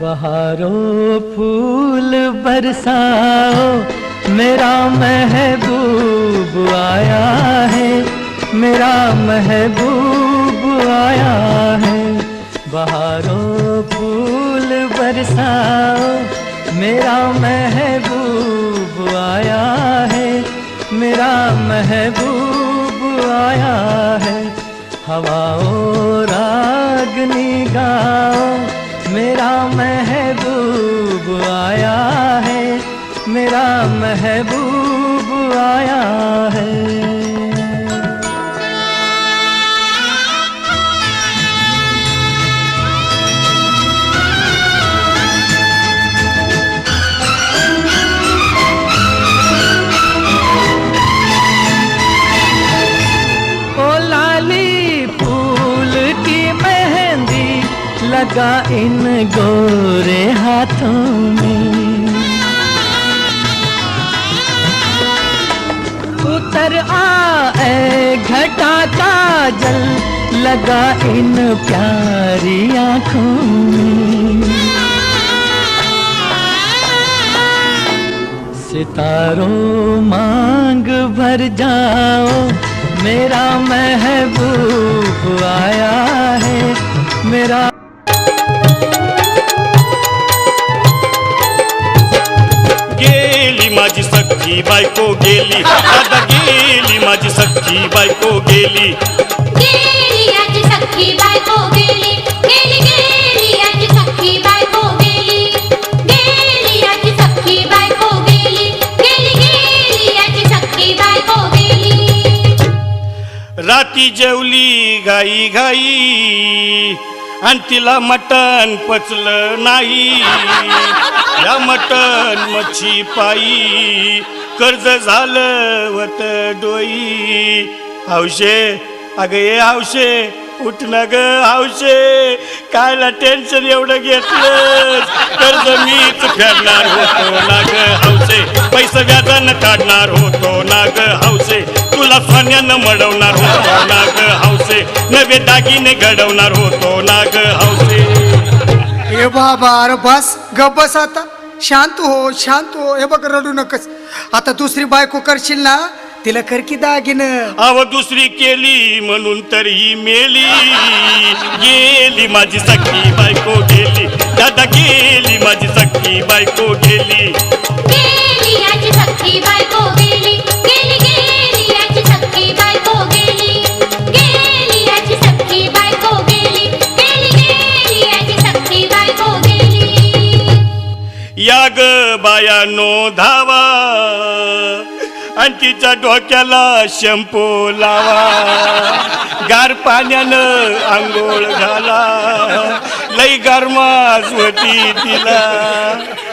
बहारों फूल बरसाओ, मेरा महबूब आया है, मेरा महबूब आया है। बहारों फूल बरसाओ, मेरा महबूब आया है, मेरा महबूब आया है। हवाओं रागनी गाओ मेरा महबूब आया है मेरा महबूब आया है। लगा इन गोरे हाथों में। उतर आ घटा का जल लगा इन प्यारी आँखों में। सितारों मांग भर जाओ, मेरा महबूब आया है, मेरा सख्खी बायको गेली आता गेली माझी सख्खी बायको गेली. राती जेवली गाई गाई. आणि तिला मटण पचलं नाही. या मटण मच्छी पायी कर्ज झालं वत डोई. हौशे अगं ये हौशे उठणं ग हौशे कायला टेन्शन एवढं घेतलं कर्ज मीच फेडणार होतो ना ग हौसे पैसे व्याजानं काढणार होतो ना ग हौसे तुला सोन्यानं मडवणार होतो. ना ग हौसे नवे दागिने घडवणार होतो. ना ग हौसे. हे बाबा अरे बस गप बस आता. शांत हो शांत हो. हे बघ रडू नकस. आता दुसरी बायको करशील ना तिला कर की दागिन. अव दुसरी केली म्हणून तर ही मेली. गेली माझी सखी बायको गेली. दादा गेली माझी सखी बायको गेली. या ग बायानो धावा. आणि तिच्या डोक्याला शॅम्पू लावा. गार पाण्यानं आंघोळ घाला. लई गरमास होती तिला.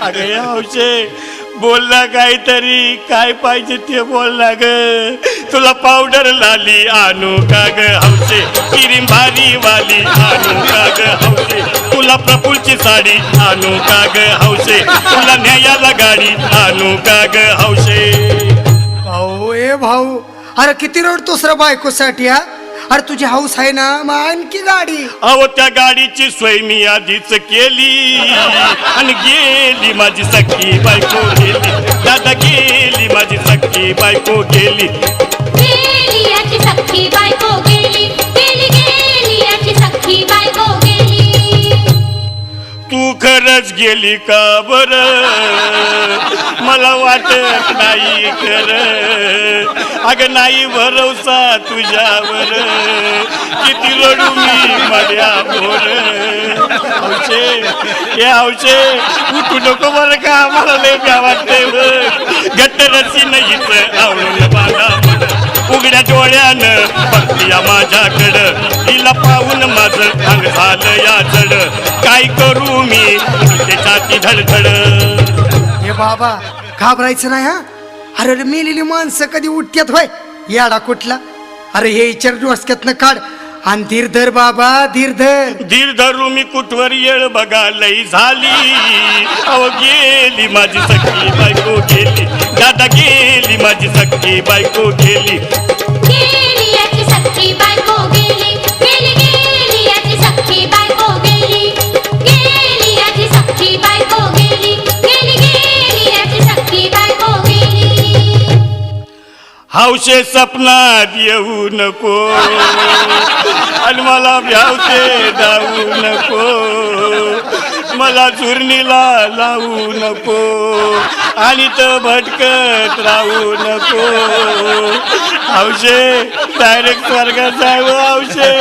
अगं हौशे बोलला काहीतरी काय पाहिजे ते बोलला ग. तुला पावडर लाली आणू का ग? हौसे क्रीम भारी वाली आणू का ग? हौसे साडी आणू का ग हौसे तुला न्यायाला गाडी आणू का ग हौसे भाऊ ए भाऊ अरे किती रडतोस रे बायकोसाठी हा? अरे तुझी हाऊस आहे ना मग आणखी गाडी. अहो त्या गाडीची सोय मी आधीच केली. आणि गेली माझी सखी बायको गेली. दादा गेली माझी सखी बायको गेली. तू गेली का बर? मला वाटत नाही कर अग नाही भरोसा तुझ्यावर. किती रडू मी माझ्या भोर हौशे हे हौशे उठू नको बरं का? मला लय भ्या वाटते घट्ट रसी नाही आवडून बांधा उघड्या डोळ्यानं बघतीया माझ्याकडं. तिला पाहून माझं अंग झालं या काय करू मी? त्याची धडधड. हे बाबा घाबरायचं नाही हा? अरे रे मेलेली माणसं कधी उठत्यात होय? याडा कुठला? अरे हे इचार डोसक्यातनं काढ. आणि धीर धर बाबा धीर धर धीर धरू मी कुठवर येळ बघा लई झाली. अव गेली माझी सखी बायको गेली. दादा गेली माझी सखी बायको गेली. हौशे सपनात येऊ नको. आणि मला भ्यावते जाऊ नको. मला चुरणीला लावू नको. आणि तर भटकत राहू नको. आवशे डायरेक्ट स्वर्गात जाय आवशे.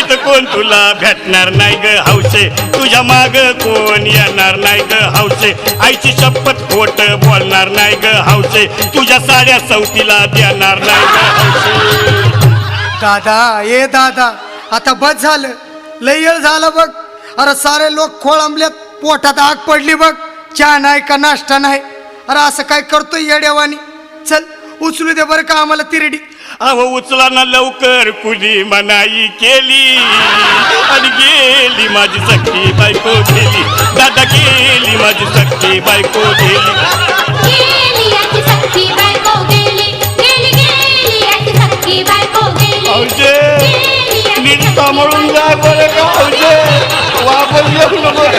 इथं कोण तुला भेटणार नाही ग हौशे तुझ्या माग कोण येणार नाही ग हौशे आईची शपथ खोट बोलणार नाही ग हौशे तुझ्या साड्या चौथीला देणार नाही ग हौशे दादा ए दादा आता बस झालं. लय झालं बघ. अरे सारे लोक खोळंबल्यात पोटात आग पडली बघ. चहा नाही का नाश्ता नाही? अरे असं काय करतोय येड्यावानी चल उचलू दे बरं का आम्हाला तिरडी. अहो उचला ना लवकर कुणी मनाई केली? आणि गेली माझी सख्खी बायको गेली. दादा गेली माझी सख्खी बायको गेली. गेली याची सख्खी बायको गेली. fucking